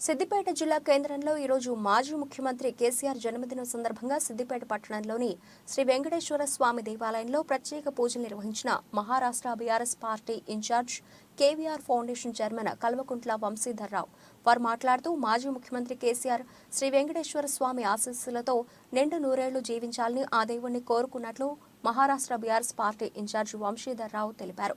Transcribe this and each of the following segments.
సిద్దిపేట జిల్లా కేంద్రంలో ఈరోజు మాజీ ముఖ్యమంత్రి కేసీఆర్ జన్మదినం సందర్భంగా సిద్దిపేట పట్టణంలోని శ్రీ వెంకటేశ్వర స్వామి దేవాలయంలో ప్రత్యేక పూజలు నిర్వహించిన Maharashtra BRS party incharge KVR foundation chairman Kalvakuntla Vamshidhar Rao వారు మాట్లాడుతూ మాజీ ముఖ్యమంత్రి కేసీఆర్ శ్రీ వెంకటేశ్వర స్వామి ఆశీస్సులతో నిండు నూరేళ్ళు జీవించాలని ఆ దేవుణ్ణి కోరుకున్నట్లు Maharashtra BRS party incharge Vamshidhar Rao తెలిపారు.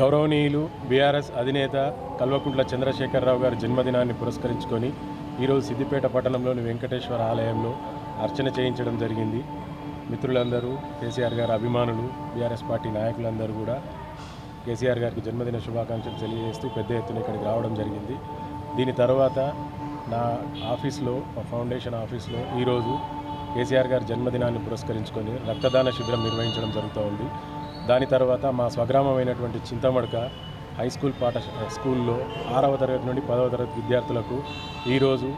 గౌరవనీయులు బీఆర్ఎస్ అధినేత కల్వకుంట్ల చంద్రశేఖరరావు గారి జన్మదినాన్ని పురస్కరించుకొని ఈరోజు సిద్దిపేట పట్టణంలోని వెంకటేశ్వర ఆలయంలో అర్చన చేయించడం జరిగింది. మిత్రులందరూ కేసీఆర్ గారి అభిమానులు బీఆర్ఎస్ పార్టీ నాయకులందరూ కూడా కేసీఆర్ గారికి జన్మదిన శుభాకాంక్షలు తెలియజేస్తూ పెద్ద ఎత్తున ఇక్కడికి రావడం జరిగింది. దీని తర్వాత నా ఆఫీస్లో మా ఫౌండేషన్ ఆఫీస్లో ఈరోజు కేసీఆర్ గారి జన్మదినాన్ని పురస్కరించుకొని రక్తదాన శిబిరం నిర్వహించడం జరుగుతూ ఉంది. దాని తర్వాత మా స్వగ్రామమైనటువంటి చింతమడక హై స్కూల్ పాఠ స్కూల్లో ఆరవ తరగతి నుండి పదవ తరగతి విద్యార్థులకు ఈరోజు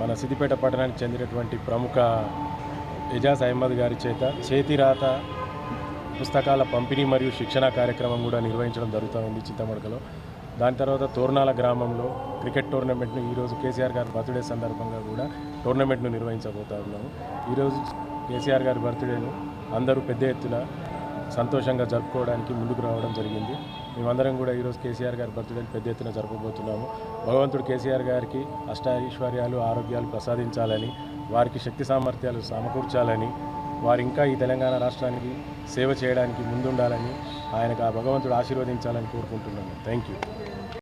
మన సిద్దిపేట పట్టణానికి చెందినటువంటి ప్రముఖ ఎజాజ్ అహ్మద్ గారి చేత చేతిరాత పుస్తకాల పంపిణీ మరియు శిక్షణ కార్యక్రమం కూడా నిర్వహించడం జరుగుతూ ఉంది చింతమడకలో. దాని తర్వాత తోర్నాల గ్రామంలో క్రికెట్ టోర్నమెంట్ను ఈరోజు కేసీఆర్ గారి బర్త్డే సందర్భంగా కూడా టోర్నమెంట్ను నిర్వహించబోతా ఉన్నాము. ఈరోజు కేసీఆర్ గారి బర్త్డేను అందరూ పెద్ద ఎత్తున సంతోషంగా జరుపుకోవడానికి ముందుకు రావడం జరిగింది. మేమందరం కూడా ఈరోజు కేసీఆర్ గారి బర్త్డేని పెద్ద ఎత్తున జరపబోతున్నాము భగవంతుడు కేసీఆర్ గారికి అష్టైశ్వర్యాలు ఆరోగ్యాలు ప్రసాదించాలని వారికి శక్తి సామర్థ్యాలు సమకూర్చాలని వారు ఇంకా ఈ తెలంగాణ రాష్ట్రానికి సేవ చేయడానికి ముందుండాలని ఆయనకు ఆ భగవంతుడు ఆశీర్వదించాలని కోరుకుంటున్నాను. Thank you